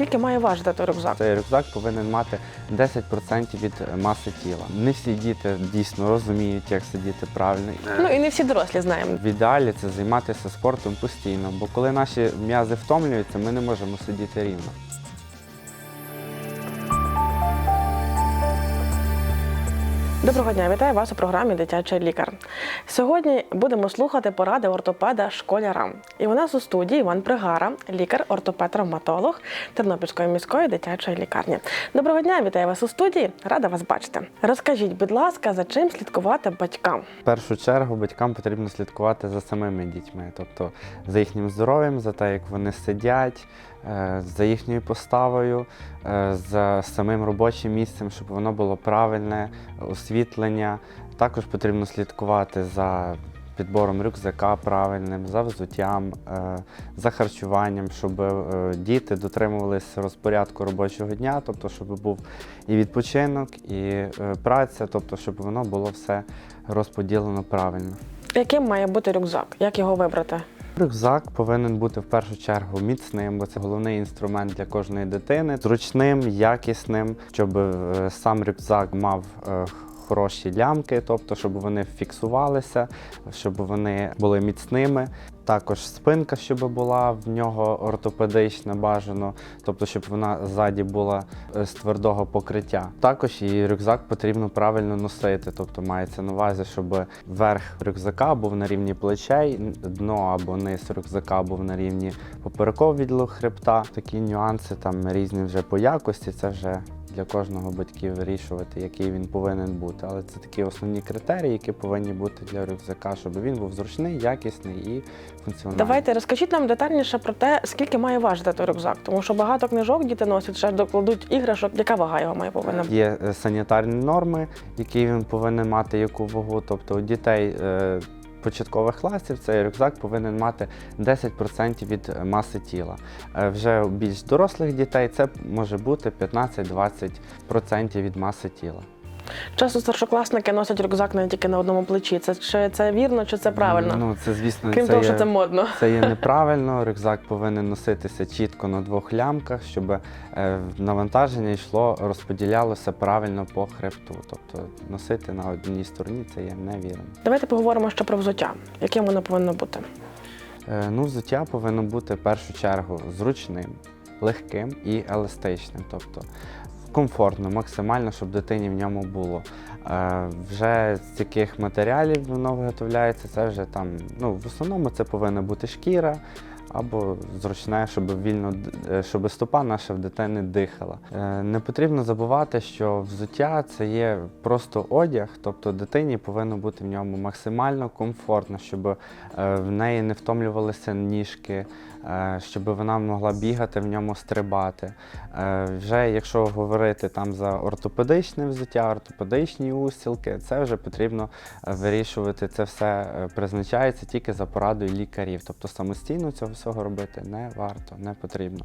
скільки має важити рюкзак? Цей рюкзак повинен мати 10% від маси тіла. Не всі діти дійсно розуміють, як сидіти правильно. Ну і не всі дорослі знаємо. В ідеалі це займатися спортом постійно, бо коли наші м'язи втомлюються, ми не можемо сидіти рівно. Доброго дня, вітаю вас у програмі Дитячий лікар. Сьогодні будемо слухати поради ортопеда школярам. І у нас у студії Іван Пригара, лікар-ортопед-травматолог Тернопільської міської дитячої лікарні. Доброго дня, вітаю вас у студії. Рада вас бачити. Розкажіть, будь ласка, за чим слідкувати батькам? В першу чергу батькам потрібно слідкувати за самими дітьми, тобто за їхнім здоров'ям, за те, як вони сидять, за їхньою поставою, е, за самим робочим місцем, щоб воно було правильне, освітлення. Також потрібно слідкувати за підбором рюкзака правильним, за взуттям, е, за харчуванням, щоб е, діти дотримувалися розпорядку робочого дня, тобто, щоб був і відпочинок, і е, праця, тобто, щоб воно було все розподілено правильно. Яким має бути рюкзак? Як його вибрати? Рюкзак повинен бути в першу чергу міцним, бо це головний інструмент для кожної дитини, зручним, якісним, щоб е, сам рюкзак мав е, хороші лямки, тобто щоб вони фіксувалися, щоб вони були міцними. Також спинка, щоб була в нього ортопедична, бажано, тобто щоб вона ззаді була е, з твердого покриття. Також і рюкзак потрібно правильно носити, тобто мається на увазі, щоб верх рюкзака був на рівні плечей, дно або низ рюкзака був на рівні поперекового відділу хребта. Такі нюанси там різні вже по якості. Це вже для кожного батьків вирішувати, який він повинен бути. Але це такі основні критерії, які повинні бути для рюкзака, щоб він був зручний, якісний і функціональний. Давайте розкажіть нам детальніше про те, скільки має важити той рюкзак, тому що багато книжок діти носять, ще докладуть іграшок. Яка вага його має повинна бути? Є е, санітарні норми, які він повинен мати яку вагу. Тобто у дітей е, початкових класів цей рюкзак повинен мати 10% від маси тіла. Е, вже у більш дорослих дітей це може бути 15-20% від маси тіла. Часто старшокласники носять рюкзак не тільки на одному плечі. Це чи це вірно, чи це правильно? Ну це звісно, Крім це того, є... що це модно. Це є неправильно. Рюкзак повинен носитися чітко на двох лямках, щоб е, навантаження йшло, розподілялося правильно по хребту. Тобто носити на одній стороні це є невірно. Давайте поговоримо ще про взуття. Яким воно повинно бути? Е, Ну, взуття повинно бути в першу чергу зручним, легким і еластичним. Тобто комфортно, максимально, щоб дитині в ньому було. Е, Вже з яких матеріалів воно виготовляється, це вже там, ну, в основному це повинна бути шкіра. Або зручне, щоб вільно щоб стопа наша в дитини дихала. Е, Не потрібно забувати, що взуття це є просто одяг, тобто дитині повинно бути в ньому максимально комфортно, щоб е, в неї не втомлювалися ніжки, е, щоб вона могла бігати в ньому, стрибати. Е, Вже якщо говорити там за ортопедичне взуття, ортопедичні устілки, це вже потрібно е, вирішувати. Це все е, призначається тільки за порадою лікарів. Тобто самостійно цього всього робити не варто, не потрібно.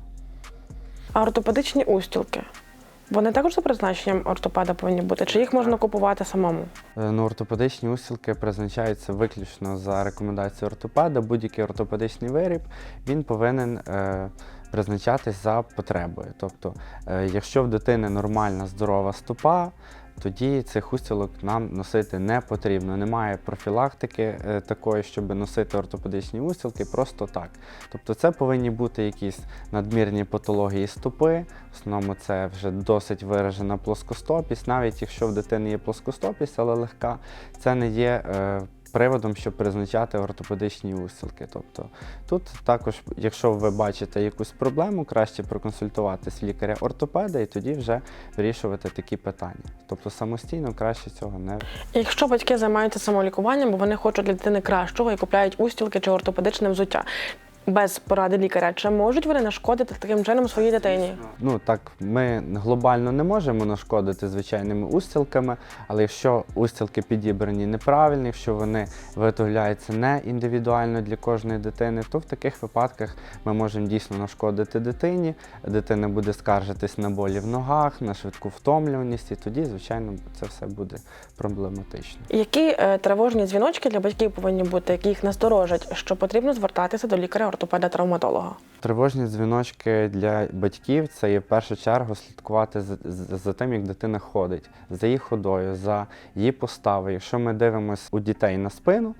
А ортопедичні устілки. Вони також за призначенням ортопеда повинні бути, чи їх можна купувати самому? Е, Ну, ортопедичні устілки призначаються виключно за рекомендацією ортопеда. Будь-який ортопедичний виріб він повинен е, призначатись за потребою. Тобто, е, якщо в дитини нормальна здорова стопа, тоді цих устілок нам носити не потрібно. Немає профілактики е, такої, щоб носити ортопедичні устілки просто так. Тобто це повинні бути якісь надмірні патології стопи. В основному це вже досить виражена плоскостопість. Навіть якщо в дитини є плоскостопість, але легка, це не є е, приводом, щоб призначати ортопедичні устілки. Тобто тут також, якщо ви бачите якусь проблему, краще проконсультуватись лікаря-ортопеда і тоді вже вирішувати такі питання. Тобто самостійно краще цього не Якщо батьки займаються самолікуванням, бо вони хочуть для дитини кращого і купляють устілки чи ортопедичне взуття без поради лікаря, чи можуть вони нашкодити таким чином своїй дитині? Ну так, ми глобально не можемо нашкодити звичайними устілками, але якщо устілки підібрані неправильно, якщо вони виготовляються не індивідуально для кожної дитини, то в таких випадках ми можемо дійсно нашкодити дитині. Дитина буде скаржитись на болі в ногах, на швидку втомлюваність, і тоді, звичайно, це все буде проблематично. Які е, тривожні дзвіночки для батьків повинні бути, які їх насторожать, що потрібно звертатися до лікаря-ортопеда-травматолога? Тривожні дзвіночки для батьків це є в першу чергу слідкувати за, за, за тим, як дитина ходить, за її ходою, за її поставою. Якщо ми дивимося у дітей на спину,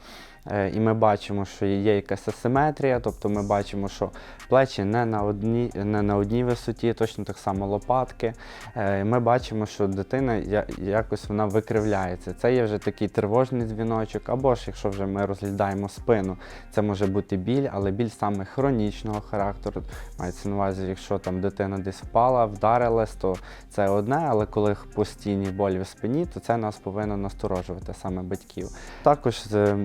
і ми бачимо, що є якась асиметрія, тобто ми бачимо, що плечі не на одній, не на одній висоті, точно так само лопатки. Е, Ми бачимо, що дитина якось вона викривляється. Це є вже такий тривожний дзвіночок, або ж якщо вже ми розглядаємо спину, це може бути біль, але біль саме хронічного характеру. Мається на увазі, якщо там дитина десь впала, вдарилась, то це одне, але коли постійні болі в спині, то це нас повинно насторожувати саме батьків. Також е,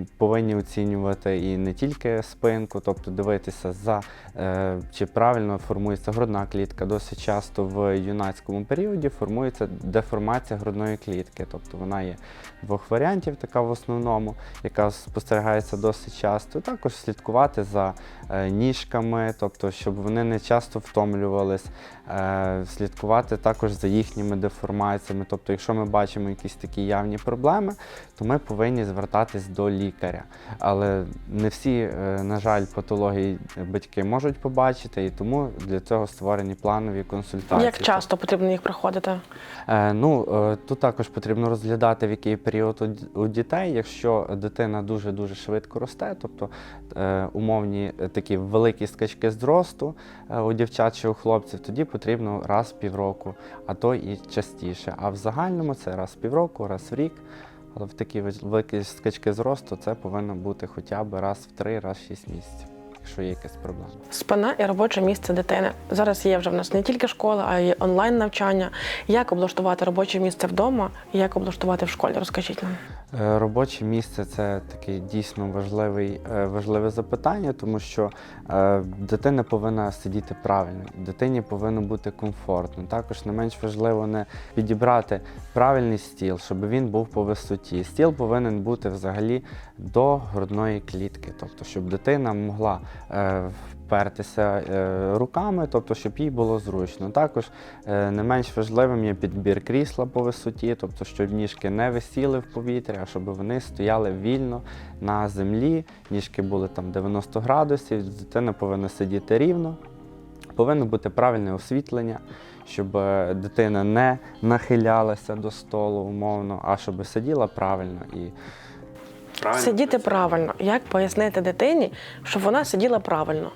повинні оцінювати і не тільки спинку, тобто дивитися за е, чи правильно формується грудна клітка. Досить часто в юнацькому періоді формується деформація грудної клітки, тобто вона є двох варіантів, така в основному, яка спостерігається досить часто. Також слідкувати за е, ніжками, тобто, щоб вони не часто втомлювались, слідкувати також за їхніми деформаціями. Тобто, якщо ми бачимо якісь такі явні проблеми, то ми повинні звертатись до лікаря. Але не всі, е, на жаль, патології батьки можуть побачити, і тому для цього створені планові консультації. Як часто потрібно їх проходити? Е, ну, е, тут також потрібно розглядати, в який період у, дітей. Якщо дитина дуже-дуже швидко росте, тобто е, умовні е, такі великі скачки зросту е, у дівчат чи у хлопців, тоді потрібно раз в півроку, а то і частіше. А в загальному це раз в півроку, раз в рік. Але в такі вел- великі скачки зросту це повинно бути хоча б раз в три, раз в шість місяців, якщо є якась проблема. Спина і робоче місце дитини. Зараз є вже в нас не тільки школа, а й онлайн навчання. Як облаштувати робоче місце вдома і як облаштувати в школі? Розкажіть нам. Е, Робоче місце це таке дійсно важливий, е, важливе запитання, тому що е, дитина повинна сидіти правильно, дитині повинно бути комфортно. Також не менш важливо не підібрати правильний стіл, щоб він був по висоті. Стіл повинен бути взагалі до грудної клітки, тобто щоб дитина могла впертися е, руками, тобто щоб їй було зручно. Також е, не менш важливим є підбір крісла по висоті, тобто щоб ніжки не висіли в повітрі, а щоб вони стояли вільно на землі. Ніжки були там 90 градусів, дитина повинна сидіти рівно. Повинно бути правильне освітлення, щоб е, дитина не нахилялася до столу умовно, а щоб сиділа правильно і Сидіти правильно. Як пояснити дитині, щоб вона сиділа правильно?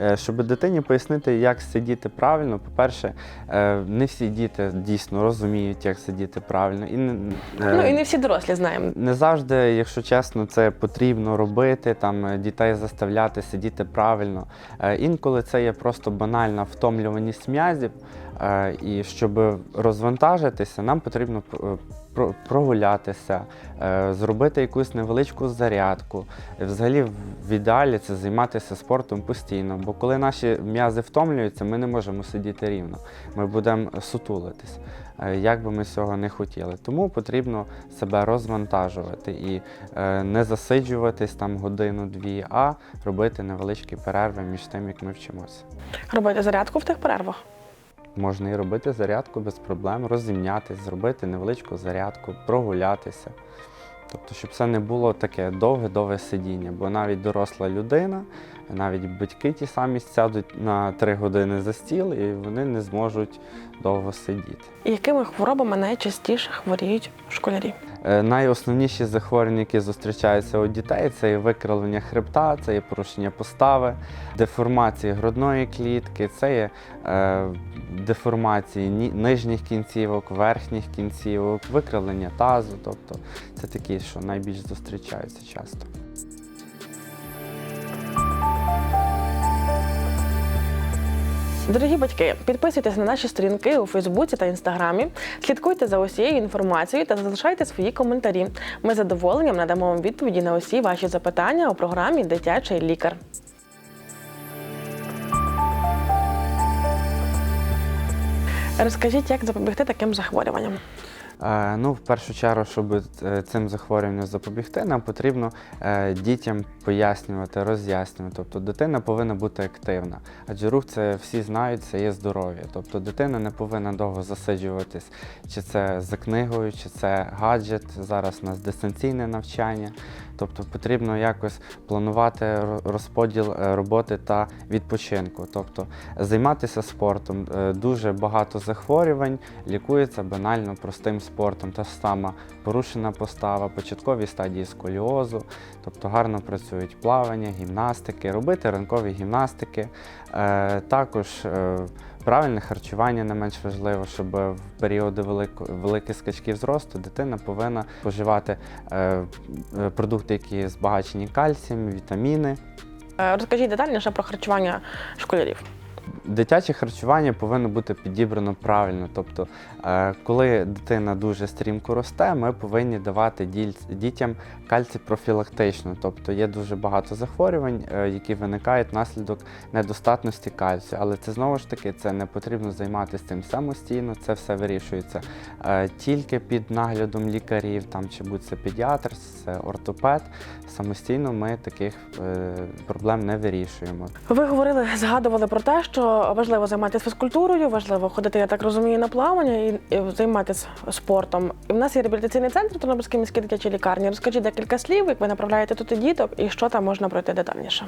Е, Щоб дитині пояснити, як сидіти правильно, по-перше, е, не всі діти дійсно розуміють, як сидіти правильно. І, не- е, Ну і не всі дорослі знаємо. не завжди, якщо чесно, це потрібно робити, там дітей заставляти сидіти правильно. Інколи це є просто банальна втомлюваність м'язів. І щоб розвантажитися, нам потрібно прогулятися, е, зробити якусь невеличку зарядку. Взагалі, в- ідеалі це займатися спортом постійно, бо коли наші м'язи втомлюються, ми не можемо сидіти рівно. Ми будемо сутулитись, е, як би ми цього не хотіли. Тому потрібно себе розвантажувати і е, не засиджуватись там годину-дві, а робити невеличкі перерви між тим, як ми вчимося. Робити зарядку в тих перервах. Можна і робити зарядку без проблем, розімнятись, зробити невеличку зарядку, прогулятися. Тобто, щоб це не було таке довге-довге сидіння, бо навіть доросла людина, навіть батьки ті самі сядуть на три години за стіл і вони не зможуть довго сидіти. Якими хворобами найчастіше хворіють школярі? Е, Найосновніші захворювання, які зустрічаються у дітей, це є викривлення хребта, це є порушення постави, деформації грудної клітки, це є е, деформації нижніх кінцівок, верхніх кінцівок, викривлення тазу. Тобто це такі, що найбільш зустрічаються часто. Дорогі батьки, підписуйтесь на наші сторінки у Фейсбуці та Інстаграмі, слідкуйте за усією інформацією та залишайте свої коментарі. Ми з задоволенням надамо вам відповіді на усі ваші запитання у програмі Дитячий лікар. Розкажіть, як запобігти таким захворюванням? Е, Ну, в першу чергу, щоб е, цим захворюванням запобігти, нам потрібно е, дітям пояснювати, роз'яснювати. Тобто дитина повинна бути активна. Адже рух це всі знають, це є здоров'я. Тобто дитина не повинна довго засиджуватись, чи це за книгою, чи це гаджет. Зараз у нас дистанційне навчання. Тобто потрібно якось планувати розподіл е, роботи та відпочинку. Тобто займатися спортом. Е, Дуже багато захворювань лікується банально простим спортом. Та сама порушена постава, початкові стадії сколіозу, тобто гарно працюють плавання, гімнастики, робити ранкові гімнастики. Е, Також правильне харчування не менш важливо, щоб в періоди великих скачків зросту дитина повинна споживати е, е, продукти, які збагачені кальцієм, вітаміни. Е, Розкажіть детальніше про харчування школярів. Дитяче харчування повинно бути підібрано правильно. Тобто, е, коли дитина дуже стрімко росте, ми повинні давати дітям кальцій профілактично. Тобто є дуже багато захворювань, е, які виникають внаслідок недостатності кальцію. Але це знову ж таки це не потрібно займатися цим самостійно. Це все вирішується е, тільки під наглядом лікарів, там чи будь це педіатр, це ортопед. Самостійно ми таких проблем не вирішуємо. Ви говорили, згадували про те, що важливо займатися фізкультурою, важливо ходити, я так розумію, на плавання і, займатися спортом. І в нас є реабілітаційний центр Тернопільській міській дитячій лікарні. Розкажіть декілька слів, як ви направляєте тут діток і що там можна пройти детальніше.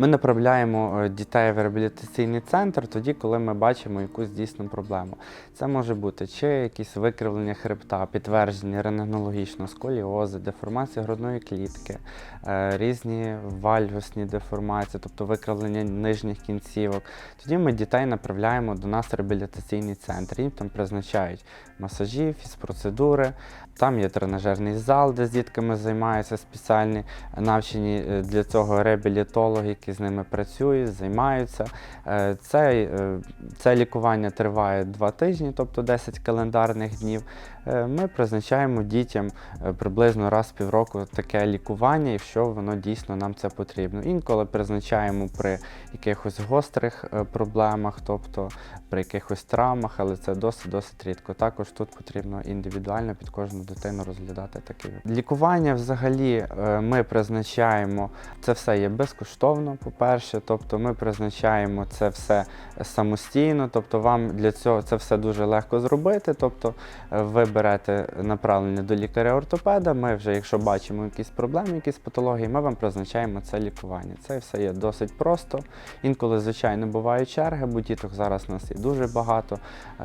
Ми направляємо е, дітей в реабілітаційний центр тоді, коли ми бачимо якусь дійсну проблему. Це може бути чи якісь викривлення хребта, підтвердження рентгенологічно, сколіози, деформація грудної клітки, е, різні вальгусні деформації, тобто викривлення нижніх кінцівок. Тоді ми дітей направляємо до нас в реабілітаційний центр. Їм там призначають масажі, фізпроцедури. Там є тренажерний зал, де з дітками займаються спеціальні навчені для цього реабілітологи, які з ними працюють, займаються. Е, Це, е, це лікування триває два тижні, тобто 10 календарних днів. Е, Ми призначаємо дітям приблизно раз в півроку таке лікування, якщо воно дійсно нам це потрібно. Інколи призначаємо при якихось гострих проблемах, тобто при якихось травмах, але це досить досить рідко. Також тут потрібно індивідуально під кожну дитину розглядати такі. Лікування взагалі е, ми призначаємо це все є безкоштовно, по-перше. Тобто ми призначаємо це все самостійно, тобто вам для цього це все дуже легко зробити. Тобто е, ви берете направлення до лікаря-ортопеда. Ми вже, якщо бачимо якісь проблеми, якісь патології, ми вам призначаємо це лікування. Це все є досить просто. Інколи, звичайно, бувають черги, бо діток зараз у нас є дуже багато.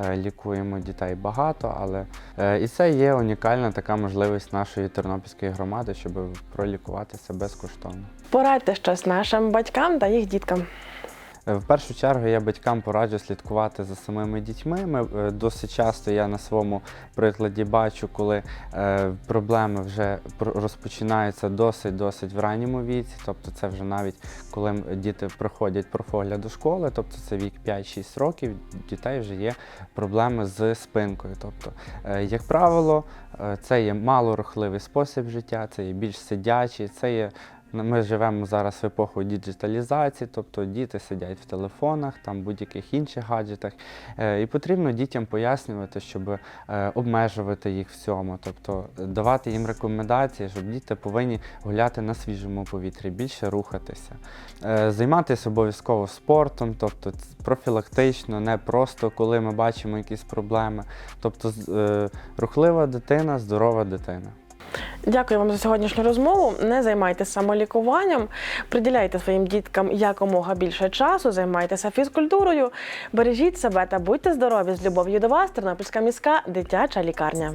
е, Лікуємо дітей багато, але е, і це є унікальна така можливість нашої тернопільської громади, щоб пролікуватися безкоштовно. Порадьте щось нашим батькам та їх діткам. Е, В першу чергу я батькам пораджу слідкувати за самими дітьми. Ми е, досить часто я на своєму прикладі бачу, коли е, проблеми вже розпочинаються досить досить в ранньому віці. Тобто, це вже навіть коли діти проходять профогляд до школи, тобто це вік 5-6 років, дітей вже є проблеми з спинкою. Тобто, як правило, це є малорухливий спосіб життя, це є більш сидячий, це є Ми живемо зараз в епоху діджиталізації, тобто діти сидять в телефонах, там будь-яких інших гаджетах. Е, І потрібно дітям пояснювати, щоб е, обмежувати їх в цьому, тобто е, давати їм рекомендації, щоб діти повинні гуляти на свіжому повітрі, більше рухатися. Займатися обов'язково спортом, тобто профілактично, не просто коли ми бачимо якісь проблеми. Тобто рухлива дитина, здорова дитина. Дякую вам за сьогоднішню розмову. Не займайтеся самолікуванням, приділяйте своїм діткам якомога більше часу, займайтеся фізкультурою, бережіть себе та будьте здорові з любов'ю до вас. Тернопільська міська дитяча лікарня.